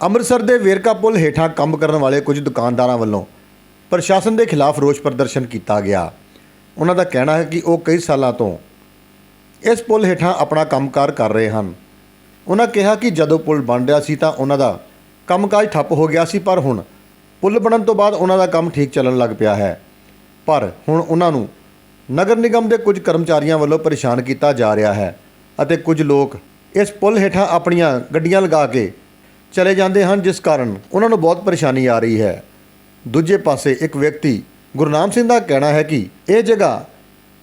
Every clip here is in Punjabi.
ਅੰਮ੍ਰਿਤਸਰ ਦੇ ਵੇਰਕਾ ਪੁਲ ਹੇਠਾਂ ਕੰਮ ਕਰਨ ਵਾਲੇ ਕੁਝ ਦੁਕਾਨਦਾਰਾਂ ਵੱਲੋਂ ਪ੍ਰਸ਼ਾਸਨ ਦੇ ਖਿਲਾਫ ਰੋਸ ਪ੍ਰਦਰਸ਼ਨ ਕੀਤਾ ਗਿਆ। ਉਹਨਾਂ ਦਾ ਕਹਿਣਾ ਹੈ ਕਿ ਉਹ ਕਈ ਸਾਲਾਂ ਤੋਂ ਇਸ ਪੁਲ ਹੇਠਾਂ ਆਪਣਾ ਕੰਮਕਾਰ ਕਰ ਰਹੇ ਹਨ। ਉਹਨਾਂ ਕਿਹਾ ਕਿ ਜਦੋਂ ਪੁਲ ਬਣ ਰਿਹਾ ਸੀ ਤਾਂ ਉਹਨਾਂ ਦਾ ਕੰਮਕਾਜ ਠੱਪ ਹੋ ਗਿਆ ਸੀ, ਪਰ ਹੁਣ ਪੁਲ ਬਣਨ ਤੋਂ ਬਾਅਦ ਉਹਨਾਂ ਦਾ ਕੰਮ ਠੀਕ ਚੱਲਣ ਲੱਗ ਪਿਆ ਹੈ। ਪਰ ਹੁਣ ਉਹਨਾਂ ਨੂੰ ਨਗਰ ਨਿਗਮ ਦੇ ਕੁਝ ਕਰਮਚਾਰੀਆਂ ਵੱਲੋਂ ਪਰੇਸ਼ਾਨ ਕੀਤਾ ਜਾ ਰਿਹਾ ਹੈ ਅਤੇ ਕੁਝ ਲੋਕ ਇਸ ਪੁਲ ਹੇਠਾਂ ਆਪਣੀਆਂ ਗੱਡੀਆਂ ਲਗਾ ਕੇ ਚਲੇ ਜਾਂਦੇ ਹਨ, ਜਿਸ ਕਾਰਨ ਉਹਨਾਂ ਨੂੰ ਬਹੁਤ ਪਰੇਸ਼ਾਨੀ ਆ ਰਹੀ ਹੈ। ਦੂਜੇ ਪਾਸੇ ਇੱਕ ਵਿਅਕਤੀ ਗੁਰਨਾਮ ਸਿੰਘ ਦਾ ਕਹਿਣਾ ਹੈ ਕਿ ਇਹ ਜਗ੍ਹਾ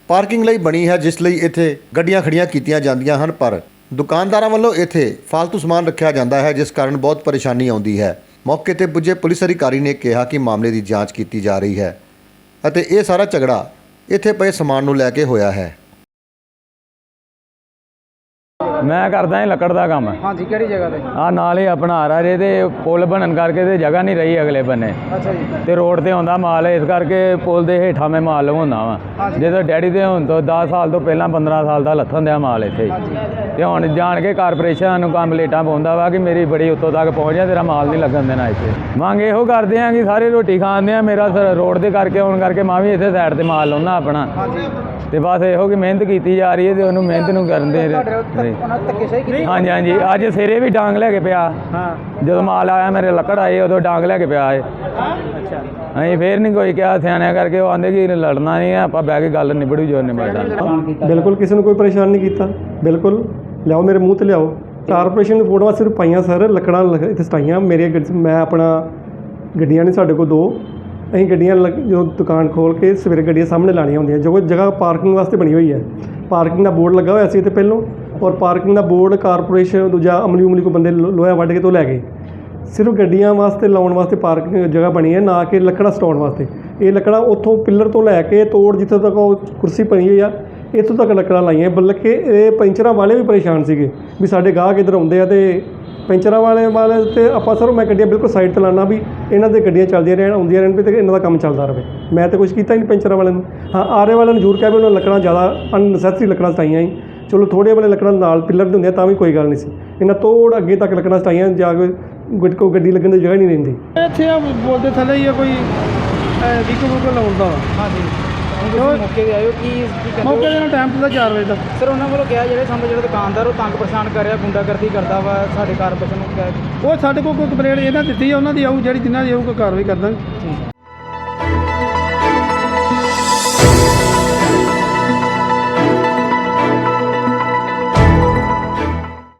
ਪਾਰਕਿੰਗ ਲਈ ਬਣੀ ਹੈ, ਜਿਸ ਲਈ ਇੱਥੇ ਗੱਡੀਆਂ ਖੜੀਆਂ ਕੀਤੀਆਂ ਜਾਂਦੀਆਂ ਹਨ, ਪਰ ਦੁਕਾਨਦਾਰਾਂ ਵੱਲੋਂ ਇੱਥੇ ਫालतू ਸਮਾਨ ਰੱਖਿਆ ਜਾਂਦਾ ਹੈ, ਜਿਸ ਕਾਰਨ ਬਹੁਤ ਪਰੇਸ਼ਾਨੀ ਆਉਂਦੀ ਹੈ। ਮੌਕੇ ਤੇ ਪੁੱਜੇ ਪੁਲਿਸ ਅਧਿਕਾਰੀ ਨੇ ਕਿਹਾ ਕਿ ਮਾਮਲੇ ਦੀ ਜਾਂਚ ਕੀਤੀ ਜਾ ਰਹੀ ਹੈ ਅਤੇ ਇਹ ਸਾਰਾ ਝਗੜਾ ਇੱਥੇ ਪਏ ਸਮਾਨ ਨੂੰ ਲੈ ਕੇ ਹੋਇਆ ਹੈ। ਮੈਂ ਕਰਦਾ ਹਾਂ ਲੱਕੜ ਦਾ ਕੰਮ। ਹਾਂਜੀ ਕਿਹੜੀ ਜਗ੍ਹਾ ਤੇ? ਆ ਨਾਲ ਹੀ ਆਪਣਾ ਆ ਰਿਹਾ ਜੇ ਤੇ ਪੁਲ ਬਣਨ ਕਰਕੇ ਤੇ ਜਗ੍ਹਾ ਨਹੀਂ ਰਹੀ ਅਗਲੇ ਬੰਨੇ। ਅੱਛਾ ਜੀ। ਤੇ ਰੋਡ ਤੇ ਆਉਂਦਾ ਮਾਲ ਇਸ ਕਰਕੇ ਪੁਲ ਦੇ ਹੇਠਾਂ ਮੈਂ ਮਾਲ ਲਵਾਉਂਦਾ ਵਾਂ। ਜਦੋਂ ਡੈਡੀ ਦੇ ਹੁਣ ਤੋਂ 10 ਸਾਲ ਤੋਂ ਪਹਿਲਾਂ 15 ਸਾਲ ਦਾ ਲੱਥਣ ਦਿਆ ਮਾਲ ਇੱਥੇ ਤੇ ਹੁਣ ਜਾਣ ਕੇ ਕਾਰਪੋਰੇਸ਼ਨ ਨੂੰ ਕੰਮ ਲੇਟਾਂ ਪਾਉਂਦਾ ਵਾ ਕਿ ਮੇਰੀ ਬੜੀ ਉੱਤੋਂ ਤੱਕ ਪਹੁੰਚ ਜਾ ਤੇਰਾ ਮਾਲ ਨਹੀਂ ਲੱਗਣ ਦੇਣਾ ਇੱਥੇ। ਮੰਗ ਇਹੋ ਕਰਦੇ ਆ ਕਿ ਸਾਰੇ ਰੋਟੀ ਖਾਂਦੇ ਆ ਮੇਰਾ ਰੋਡ ਦੇ ਕਰਕੇ ਆਉਣ ਕਰਕੇ ਮੈਂ ਵੀ ਇੱਥੇ ਸਾਈਡ ਤੇ ਮਾਲ ਲਾਉਣਾ ਆਪਣਾ। ਤੇ ਬਸ ਇਹੋ ਕਿ ਮਿਹਨਤ ਕੀਤੀ ਜਾ ਰਹੀ ਹੈ ਤੇ ਉਹਨੂੰ ਮਿਹਨਤ ਨੂੰ ਕਰਨ ਦੇ ਕੀਤੀ ਹਾਂਜੀ ਹਾਂਜੀ। ਅੱਜ ਸਿਰੇ ਵੀ ਡਾਂਗ ਲੈ ਕੇ ਪਿਆ। ਹਾਂ। ਜਦੋਂ ਮਾਲ ਆਇਆ ਮੇਰੇ ਲੱਕੜ ਆਏ ਉਦੋਂ ਡਾਂਗ ਲੈ ਕੇ ਪਿਆ ਏ ਅੱਛਾ। ਅਸੀਂ ਫੇਰ ਨਹੀਂ ਕੋਈ ਕਿਹਾ ਸਿਆਣਿਆਂ ਕਰਕੇ ਉਹ ਆਂਦੇ ਕਿ ਲੜਨਾ ਨਹੀਂ ਹੈ ਆਪਾਂ ਬਹਿ ਕੇ ਗੱਲ ਨਿਬੜੂ ਜੋ ਨਿਬੜਦਾ ਬਿਲਕੁਲ ਕਿਸੇ ਨੂੰ ਕੋਈ ਪਰੇਸ਼ਾਨ ਨਹੀਂ ਕੀਤਾ। ਬਿਲਕੁਲ ਲਿਆਓ ਮੇਰੇ ਮੂੰਹ ਤੇ ਲਿਆਓ। ਕਾਰਪੋਰੇਸ਼ਨ ਦੀ ਫੋਟੋਆਂ ਸਿਰਫ ਪਾਈਆਂ ਸਰ। ਲੱਕੜਾਂ ਇੱਥੇ ਸਟਾਈਆਂ ਮੇਰੇ ਗੱਡੀ- ਮੈਂ ਆਪਣਾ ਗੱਡੀਆਂ ਨੇ ਸਾਡੇ ਕੋਲ ਦੋ। ਅਸੀਂ ਗੱਡੀਆਂ ਜਦੋਂ ਦੁਕਾਨ ਖੋਲ ਕੇ ਸਵੇਰੇ ਗੱਡੀਆਂ ਸਾਹਮਣੇ ਲਾਣੀਆਂ ਹੁੰਦੀਆਂ। ਜੋ ਜਗ੍ਹਾ ਪਾਰਕਿੰਗ ਵਾਸਤੇ ਬਣੀ ਹੋਈ ਹੈ। ਪਾਰਕਿੰਗ ਦਾ ਬੋਰਡ ਲੱਗਾ ਹੋਇਆ ਸੀ ਇੱਥੇ ਪਹਿਲੋਂ। ਔਰ ਪਾਰਕਿੰਗ ਦਾ ਬੋਰਡ, ਕਾਰਪੋਰੇਸ਼ਨ, ਦੂਜਾ ਅਮਲੀ ਉਮਲੀ ਕੋ ਬੰਦੇ ਲੋਹਾ ਵੱਢ ਕੇ ਤੋਂ ਲੈ ਗਏ। ਸਿਰਫ ਗੱਡੀਆਂ ਵਾਸਤੇ, ਲਾਉਣ ਵਾਸਤੇ ਪਾਰਕਿੰਗ ਜਗ੍ਹਾ ਬਣੀ ਹੈ, ਨਾ ਕਿ ਲੱਕੜਾਂ ਸਟਾਉਣ ਵਾਸਤੇ। ਇਹ ਲੱਕੜਾਂ ਉੱਥੋਂ ਪਿੱਲਰ ਤੋਂ ਲੈ ਕੇ ਤੋੜ ਜਿੱਥੇ ਤੱਕ ਉਹ ਕੁਰਸੀ ਪਈ ਹੋਈ ਆ, ਇੱਥੋਂ ਤੱਕ ਲੱਕੜਾਂ ਲਾਈਆਂ। ਬਲਕਿ ਇਹ ਪੈਂਚਰਾਂ ਵਾਲੇ ਵੀ ਪਰੇਸ਼ਾਨ ਸੀਗੇ ਵੀ ਸਾਡੇ ਗਾਹਕ ਇੱਧਰ ਆਉਂਦੇ ਆ ਤੇ ਪੈਂਚਰਾਂ ਵਾਲੇ ਵਾਲੇ ਤੇ ਆਪਾਂ ਸਰ ਮੈਂ ਗੱਡੀਆਂ ਬਿਲਕੁਲ ਸਾਈਡ ਤੇ ਲਾਣਾ ਵੀ ਇਹਨਾਂ ਦੇ ਗੱਡੀਆਂ ਚੱਲਦੀਆਂ ਰਹਿਣ, ਆਉਂਦੀਆਂ ਰਹਿਣ ਵੀ ਤੇ ਇਹਨਾਂ ਦਾ ਕੰਮ ਚੱਲਦਾ ਰਹੇ। ਮੈਂ ਤਾਂ ਕੁਝ ਕੀਤਾ ਹੀ ਨਹੀਂ ਪੈਂਚਰਾਂ ਵਾਲਿਆਂ ਨੂੰ। ਹਾਂ, ਆਰੇ ਵਾਲਿਆਂ ਨੂੰ ਜ਼ਰੂਰ ਕਹਿ ਵੀ ਉਹਨਾਂ ਲੱਕੜਾਂ ਜ਼ਿਆਦਾ, ਅਨਨੈਸੈਸਰੀ ਲੱਕੜਾਂ ਸਟਾਈਆਂ ਹੀ ਚਲੋ ਥੋੜੇ ਵਾਲੇ ਲੱਕੜਾਂ ਨਾਲ ਪਿੱਲਰ ਦੇ ਹੁੰਦੇ ਆ ਤਾਂ ਵੀ ਕੋਈ ਗੱਲ ਨਹੀਂ ਸੀ। ਇਹਨਾਂ ਤੋੜ ਅੱਗੇ ਤੱਕ ਲੱਕੜਾਂ ਸਟਾਈਆਂ ਜਾ ਕੇ ਗੁੱਟ ਕੋ ਗੱਡੀ ਲੱਗਣ ਦੀ ਜਗ੍ਹਾ ਹੀ ਨਹੀਂ ਰਹਿੰਦੀ। ਇੱਥੇ ਆ ਬੋਲਦੇ ਥੱਲੇ ਹੀ ਆ ਕੋਈ ਵੀਕੋ ਵੀਕੋ ਲਾਉਂਦਾ ਹਾਂਜੀ। ਮੌਕੇ ਤੇ ਆਇਓ ਕੀ ਮੌਕੇ ਦੇ ਨਾਲ ਟਾਈਮ ਤਾਂ 4 ਵਜੇ ਦਾ ਸਰ ਉਹਨਾਂ ਵੱਲੋਂ ਕਿਹਾ ਜਿਹੜੇ ਸਾਨੂੰ ਜਿਹੜਾ ਦੁਕਾਨਦਾਰ ਉਹ ਤੰਗ ਪਰੇਸ਼ਾਨ ਕਰ ਰਿਹਾ ਗੁੰਡਾਗਰਦੀ ਕਰਦਾ ਵਾ ਸਾਡੇ ਕਾਰਪੋਰੇਸ਼ਨ ਨੂੰ ਉਹ ਸਾਡੇ ਕੋਲ ਕੋਈ ਕੰਪਲੇਂਟ ਇਹਨਾਂ ਦਿੱਤੀ ਆ ਉਹਨਾਂ ਦੀ ਆਊ ਜਿਹੜੀ ਜਿਨ੍ਹਾਂ ਦੀ ਆਊ ਕੋਈ ਕਾਰਵਾਈ ਕਰ ਦਾਂਗੇ